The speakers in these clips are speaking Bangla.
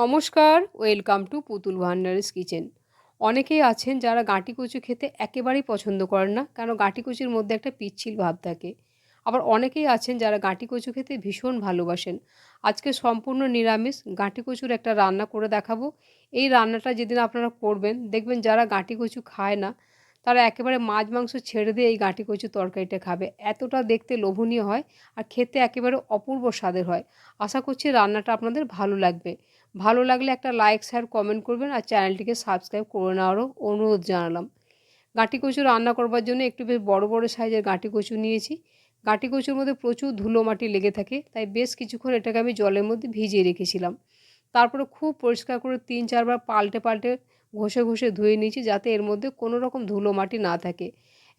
নমস্কার, ওয়েলকাম টু পুতুল ভান্ডারিস কিচেন। অনেকেই আছেন যারা গাঁটি কচু খেতে একেবারেই পছন্দ করেন না, কেন গাঁটি কচুর মধ্যে একটা পিচ্ছিল ভাব থাকে। আবার অনেকেই আছেন যারা গাঁটি কচু খেতে ভীষণ ভালোবাসেন। আজকে সম্পূর্ণ নিরামিষ গাঁটি কচুর একটা রান্না করে দেখাবো। এই রান্নাটা যেদিন আপনারা করবেন, দেখবেন যারা গাঁটি কচু খায় না, তারা একেবারে মাছ মাংস ছেড়ে দিয়ে এই গাঁটি কচু তরকারিটা খাবে। এতটা দেখতে লোভনীয় হয় আর খেতে একেবারে অপূর্ব স্বাদের হয়। আশা করছি রান্নাটা আপনাদের ভালো লাগবে। ভালো লাগলে একটা লাইক শেয়ার কমেন্ট করবেন আর চ্যানেলটিকে সাবস্ক্রাইব করে নেওয়ারও অনুরোধ জানালাম। গাঁটি কচু রান্না করবার জন্য একটু বেশ বড় বড় সাইজের গাঁটি কচু নিয়েছি। গাঁটি কচুর মধ্যে প্রচুর ধুলো মাটি লেগে থাকে, তাই বেশ কিছুক্ষণ এটাকে আমি জলের মধ্যে ভিজিয়ে রেখেছিলাম। তারপরে খুব পরিষ্কার করে তিন, চারবার পাল্টে পাল্টে ঘষে ঘষে ধুয়ে নিয়েছি যাতে এর মধ্যে কোনো রকম ধুলো মাটি না থাকে।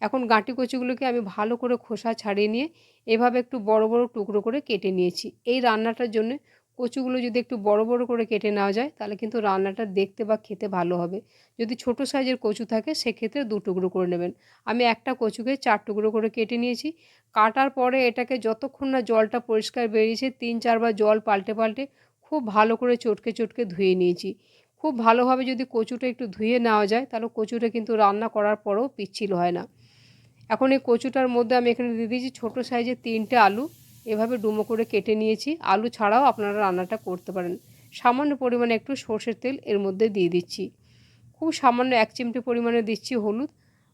এখন গাঁটি কচুগুলোকে আমি ভালো করে খোসা ছাড়িয়ে নিয়ে এভাবে একটু বড় বড় টুকরো করে কেটে নিয়েছি। এই রান্নাটার জন্য কচুগুলো যদি একটু বড় বড় করে কেটে নেওয়া যায়, তাহলে কিন্তু রান্নাটা দেখতে বা খেতে ভালো হবে। যদি ছোট সাইজের কচু থাকে, সেক্ষেত্রে দু টুকরো করে নেবেন। আমি একটা কচুকে চার টুকরো করে কেটে নিয়েছি। কাটার পরে এটাকে যতক্ষণ না জলটা পরিষ্কার বেরিয়েছে, তিন, চারবার জল পাল্টে পাল্টে খুব ভালো করে চটকে চটকে ধুয়ে নিয়েছি। খুব ভালোভাবে যদি কচুটা একটু ধুয়ে নেওয়া যায়, তাহলে কচুটা কিন্তু রান্না করার পরেও পিচ্ছিল হয় না। এখন এই কচুটার মধ্যে আমি এখানে দিয়ে দিয়েছি ছোটো সাইজের তিনটে আলু। এভাবে ডুমো করে কেটে নিয়েছি। আলু ছাড়াও আপনারা রান্নাটা করতে পারেন। সামান্য পরিমাণে একটু সর্ষের তেল এর মধ্যে দিয়ে দিচ্ছি। খুব সামান্য এক চিমটে পরিমাণে দিচ্ছি হলুদ,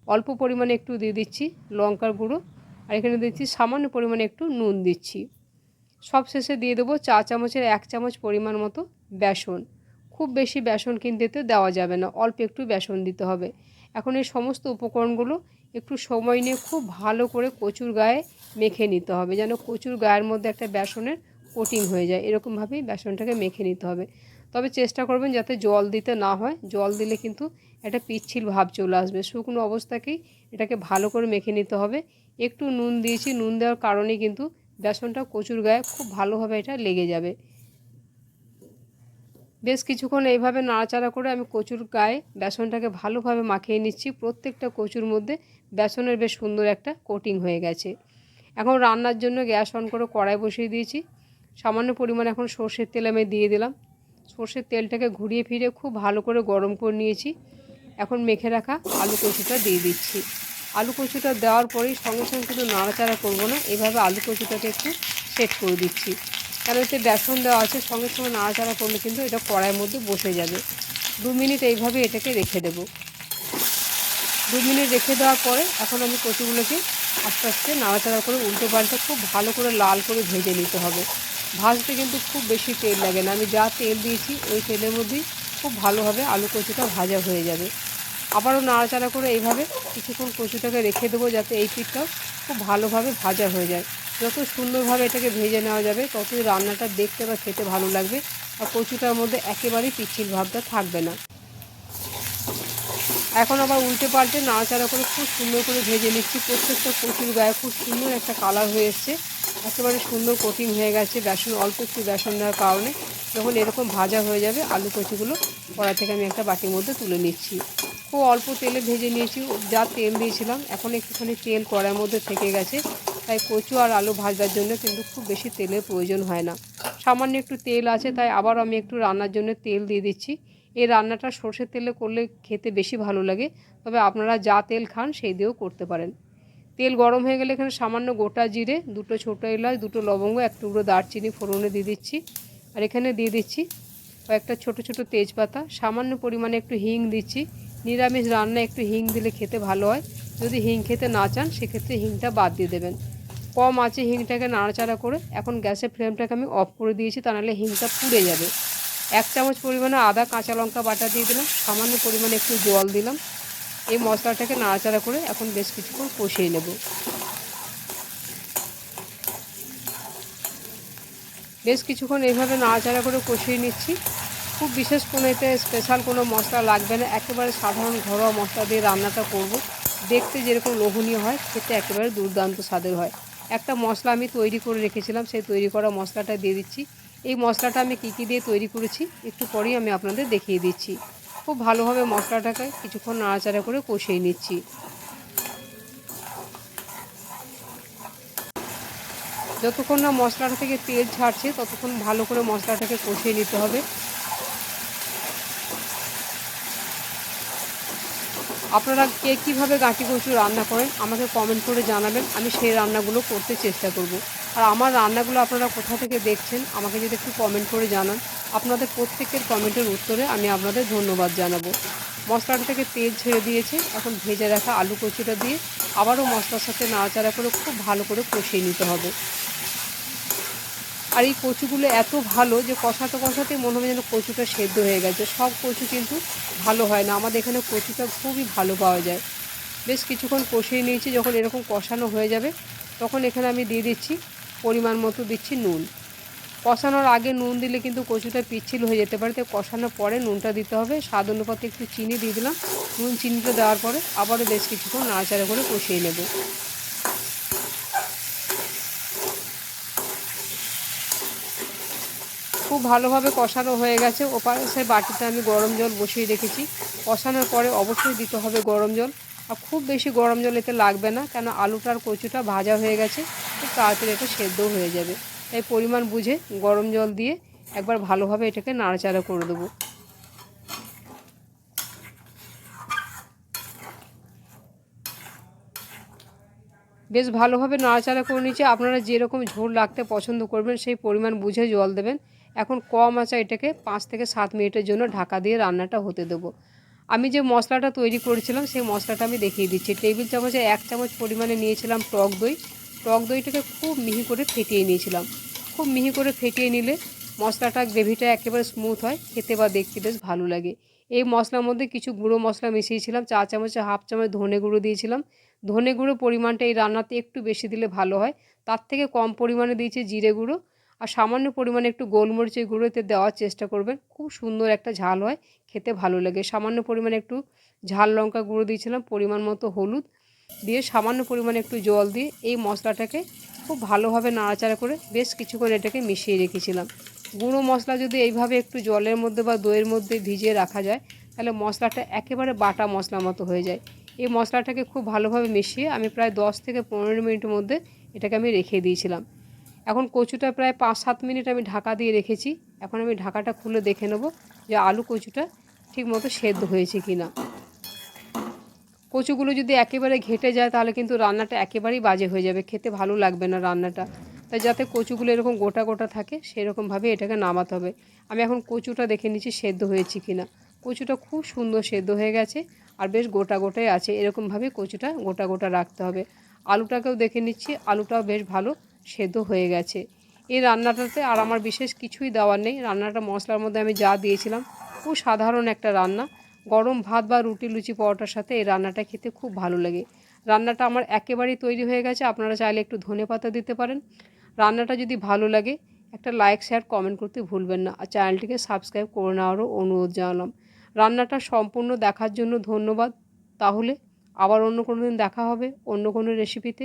অল্প পরিমাণে একটু দিয়ে দিচ্ছি লঙ্কার গুঁড়ো, আর এখানে দিচ্ছি সামান্য পরিমাণে একটু নুন দিচ্ছি। সব শেষে দিয়ে দেবো চা চামচের এক চামচ পরিমাণ মতো বেসন। খুব বেশি বেসন কিনতে দেওয়া যাবে না, অল্প একটু বেসন দিতে হবে। এখন এই সমস্ত উপকরণগুলো একটু সময় নিয়ে খুব ভালো করে কচুর গায়ে মেখে নিতে হবে। যেন কচুর গায়ের মধ্যে একটা বেসনের কোটিং হয়ে যায়। এরকমভাবেই বেসনটাকে মেখে নিতে হবে। তবে চেষ্টা করবেন যাতে জল দিতে না হয়। জল দিলে কিন্তু একটা পিচ্ছিল ভাব চলে আসবে। শুকনো অবস্থাকেই এটাকে ভালো করে মেখে নিতে হবে। একটু নুন দিয়েছি। নুন দেওয়ার কারণে কিন্তু বেসনটা কচুর গায়ে খুব ভালোভাবে এটা লেগে যাবে। বেশ কিছুক্ষণ এইভাবে নাড়াচাড়া করে আমি কচুর গায়ে বেসনটাকে ভালোভাবে মাখিয়ে নিচ্ছি। প্রত্যেকটা কচুর মধ্যে বেসনের বেশ সুন্দর একটা কোটিং হয়ে গেছে। এখন রান্নার জন্য গ্যাস অন করে কড়াই বসিয়ে দিয়েছি। সামান্য পরিমাণ এখন সর্ষের তেল আমি দিয়ে দিলাম। সর্ষের তেলটাকে ঘুরিয়ে ফিরে খুব ভালো করে গরম করে নিয়েছি। এখন মেখে রাখা আলু কচুটা দিয়ে দিচ্ছি। আলু কচুটা দেওয়ার পরেই সঙ্গে সঙ্গে কিন্তু নাড়াচাড়া করব না, এভাবে আলু কচুটাকে একটু সেট করে দিচ্ছি। কেন এতে বেসন দেওয়া আছে, সঙ্গে সঙ্গে নাড়াচাড়া করলে কিন্তু এটা কড়াইয়ের মধ্যে বসে যাবে। দু মিনিট এইভাবে এটাকে রেখে দেব। দু মিনিট রেখে দেওয়ার পরে এখন আমি কচুগুলোকে আস্তে আস্তে নাড়াচাড়া করে উল্টো পাল্টে খুব ভালো করে লাল করে ভেজে নিতে হবে। ভাজতে কিন্তু খুব বেশি তেল লাগে না। আমি যা তেল দিয়েছি, ওই তেলের মধ্যেই খুব ভালোভাবে আলু কচুটা ভাজা হয়ে যাবে। আবারও নাড়াচাড়া করে এইভাবে কিছুক্ষণ কচুটাকে রেখে দেবো যাতে এই পিঠটাও খুব ভালোভাবে ভাজা হয়ে যায়। যত সুন্দরভাবে এটাকে ভেজে নেওয়া যাবে, ততই রান্নাটা দেখতে বা খেতে ভালো লাগবে। আর কচুটার মধ্যে একেবারেই পিচ্ছিল ভাবটা থাকবে না। এখন আবার উল্টে পাল্টে নাড়াচাড়া করে খুব সুন্দর করে ভেজে নিচ্ছি। প্রত্যেকটা কচুর গায়ে খুব সুন্দর একটা কালার হয়ে এসছে। একেবারে সুন্দর কোটিং হয়ে গেছে বেসন, অল্প একটু বেসন দেওয়ার কারণে। যখন এরকম ভাজা হয়ে যাবে, আলু কচুগুলো কড়া থেকে আমি একটা বাটির মধ্যে তুলে নিচ্ছি। খুব অল্প তেলে ভেজে নিয়েছি, যা তেল দিয়েছিলাম। এখন একটুখানি তেল কড়ার মধ্যে থেকে গেছে। তাই কচু আর আলু ভাজবার জন্য কিন্তু খুব বেশি তেলের প্রয়োজন হয় না। সামান্য একটু তেল আছে, তাই আবার আমি একটু রান্নার জন্য তেল দিয়ে দিচ্ছি। এই রান্নাটা সর্ষের তেলে করলে খেতে বেশি ভালো লাগে। তবে আপনারা যা তেল খান, সেই দিয়েও করতে পারেন। তেল গরম হয়ে গেলে এখানে সামান্য গোটা জিরে, দুটো ছোটো এলাচ, দুটো লবঙ্গ, এক টুকরো দারচিনি ফোড়নে দিয়ে দিচ্ছি। আর এখানে দিয়ে দিচ্ছি কয়েকটা ছোট ছোট তেজপাতা। সামান্য পরিমাণে একটু হিং দিচ্ছি। নিরামিষ রান্না একটু হিং দিলে খেতে ভালো হয়। যদি হিং খেতে না চান, সেক্ষেত্রে হিংটা বাদ দিয়ে দেবেন। কম আছে হিংটাকে নাড়াচাড়া করে। এখন গ্যাসের ফ্লেমটাকে আমি অফ করে দিয়েছি, তা নাহলে হিংটা পুড়ে যাবে। এক চামচ পরিমাণে আদা, কাঁচা লঙ্কা বাটা দিয়ে দিলাম, সামান্য পরিমাণে একটু জল দিলাম। এই মশলাটাকে নাড়াচাড়া করে এখন বেশ কিছুক্ষণ কষিয়ে নেব। বেশ কিছুক্ষণ এইভাবে নাড়াচাড়া করে কষিয়ে নিচ্ছি। খুব বিশেষ কোনো এতে স্পেশাল কোনো মশলা লাগবে না, একেবারে সাধারণ ঘরোয়া মশলা দিয়ে রান্নাটা করব। দেখতে যেরকম লোভনীয় হয়, খেতে একেবারে দুর্দান্ত স্বাদের হয়। একটা মশলা আমি তৈরি করে রেখেছিলাম, সেই তৈরি করা মশলাটা দিয়ে দিচ্ছি। এই মশলাটা আমি কী কী দিয়ে তৈরি করেছি একটু পরেই আমি আপনাদের দেখিয়ে দিচ্ছি। খুব ভালোভাবে মশলাটাকে কিছুক্ষণ নাড়াচাড়া করে কষিয়ে নিচ্ছি। যতক্ষণ না মশলাটা থেকে তেল ছাড়ছে ততক্ষণ ভালো করে মশলাটাকে কষিয়ে নিতে হবে। আপনারা কে কীভাবে গাঁটি কচু রান্না করেন আমাকে কমেন্ট করে জানাবেন। আমি সেই রান্নাগুলো করতে চেষ্টা করব। আর আমার রান্নাগুলো আপনারা কোথা থেকে দেখছেন, আমাকে যদি একটু কমেন্ট করে জানান। আপনাদের প্রত্যেকের কমেন্টের উত্তরে আমি আপনাদের ধন্যবাদ জানাব। মশলাটা থেকে তেল ছেড়ে দিয়েছে, এখন ভেজে রাখা আলু কচুটা দিয়ে আবারও মশলার সাথে নাড়াচাড়া করে খুব ভালো করে কষিয়ে নিতে হবে। আর এই কচুগুলো এত ভালো যে কষাতে কষাতে মনে হবে যেন কচুটা সেদ্ধ হয়ে গেছে। সব কচু কিন্তু ভালো হয় না। আমাদের এখানে কচুটা খুবই ভালো পাওয়া যায়। বেশ কিছুক্ষণ কষিয়ে নিয়েছি। যখন এরকম কষানো হয়ে যাবে, তখন এখানে আমি দিয়ে দিচ্ছি পরিমাণ মতো দিচ্ছি নুন। কষানোর আগে নুন দিলে কিন্তু কচুটা পিচ্ছিল হয়ে যেতে পারে। তাই কষানোর পরে নুনটা দিতে হবে। স্বাদ অনুপাতে একটু চিনি দিয়ে দিলাম। নুন, চিনিটা দেওয়ার পরে আবারও বেশ কিছুক্ষণ নাড়াচাড়া করে কষিয়ে নেব। খুব ভালোভাবে কষানো হয়ে গেছে। ওপাশে বাটিতে আমি গরম জল বসিয়ে রেখেছি। কষানোর পরে অবশ্যই দিতে হবে গরম জল। আর খুব বেশি গরম জল এতে লাগবে না, কেন আলুটার কচুটা ভাজা হয়ে গেছে, খুব তাড়াতাড়ি এটা সেদ্ধও হয়ে যাবে। তাই পরিমাণ বুঝে গরম জল দিয়ে একবার ভালোভাবে এটাকে নাড়াচাড়া করে দেবো। বেশ ভালোভাবে নাড়াচাড়া করে নিচ্ছে আপনারা যেরকম ঝোল রাখতে পছন্দ করবেন, সেই পরিমাণ বুঝে জল দেবেন। এখন কম আঁচা এটাকে পাঁচ থেকে সাত মিনিটের জন্য ঢাকা দিয়ে রান্নাটা হতে দেবো। আমি যে মশলাটা তৈরি করেছিলাম, সেই মশলাটা আমি দেখিয়ে দিচ্ছি। টেবিল চামচে এক চামচ পরিমাণে নিয়েছিলাম টক দই। টক দইটাকে খুব মিহি করে ফেটিয়ে নিয়েছিলাম। খুব মিহি করে ফেটিয়ে নিলে মশলাটা গ্রেভিটা একেবারে স্মুথ হয়, খেতে বা দেখতে বেশ ভালো লাগে। এই মশলার মধ্যে কিছু গুঁড়ো মশলা মিশিয়েছিলাম, চা চামচে হাফ চামচ ধনে গুঁড়ো দিয়েছিলাম। ধনে গুঁড়ো পরিমাণটা এই রান্নাতে একটু বেশি দিলে ভালো হয়। তার থেকে কম পরিমাণে দিয়েছি জিরে গুঁড়ো। আর সামান্য পরিমাণে একটু গোলমরিচের গুঁড়োতে দেওয়ার চেষ্টা করবেন। খুব সুন্দর একটা ঝাল হয়, খেতে ভালো লাগে। সামান্য পরিমাণে একটু ঝাল লঙ্কা গুঁড়ো দিয়েছিলাম, পরিমাণ মতো হলুদ দিয়ে সামান্য পরিমাণে একটু জল দিয়ে এই মশলাটাকে খুব ভালোভাবে নাড়াচাড়া করে বেশ কিছুক্ষণ এটাকে মিশিয়ে রেখেছিলাম। গুঁড়ো মশলা যদি এইভাবে একটু জলের মধ্যে বা দইয়ের মধ্যে ভিজিয়ে রাখা যায়, তাহলে মশলাটা একেবারে বাটা মশলা মতো হয়ে যায়। এই মশলাটাকে খুব ভালোভাবে মিশিয়ে আমি প্রায় দশ থেকে পনেরো মিনিটের মধ্যে এটাকে আমি রেখে দিয়েছিলাম। এখন কচুটা প্রায় পাঁচ সাত মিনিট আমি ঢাকা দিয়ে রেখেছি। এখন আমি ঢাকাটা খুলে দেখে নেব যে আলু কচুটা ঠিক মতো সেদ্ধ হয়েছে কি না কচুগুলো যদি একেবারে ঘেটে যায় তাহলে কিন্তু রান্নাটা একেবারেই বাজে হয়ে যাবে, খেতে ভালো লাগবে না রান্নাটা। তাই যাতে কচুগুলো এরকম গোটা গোটা থাকে সেরকমভাবে এটাকে নামাতে হবে। আমি এখন কচুটা দেখে নিচ্ছি সেদ্ধ হয়েছে কি না কচুটা খুব সুন্দর সেদ্ধ হয়ে গেছে আর বেশ গোটা গোটাই আছে। এরকমভাবে কচুটা গোটা গোটা রাখতে হবে। আলুটাকেও দেখে নিচ্ছি, আলুটাও বেশ ভালো সেদ্ধ হয়ে গেছে। এই রান্নাটাতে আর আমার বিশেষ কিছুই দেওয়ার নেই। রান্নাটা মশলার মধ্যে আমি যা দিয়েছিলাম, খুব সাধারণ একটা রান্না। গরম ভাত বা রুটি লুচি পরোটার সাথে এই রান্নাটা খেতে খুব ভালো লাগে। রান্নাটা আমার একেবারেই তৈরি হয়ে গেছে। আপনারা চাইলে একটু ধনে পাতা দিতে পারেন। রান্নাটা যদি ভালো লাগে, একটা লাইক, শেয়ার, কমেন্ট করতে ভুলবেন না। আর চ্যানেলটিকে সাবস্ক্রাইব করে নেওয়ারও অনুরোধ জানালাম। রান্নাটা সম্পূর্ণ দেখার জন্য ধন্যবাদ। তাহলে আবার অন্য কোনো দিন দেখা হবে, অন্য কোনো রেসিপিতে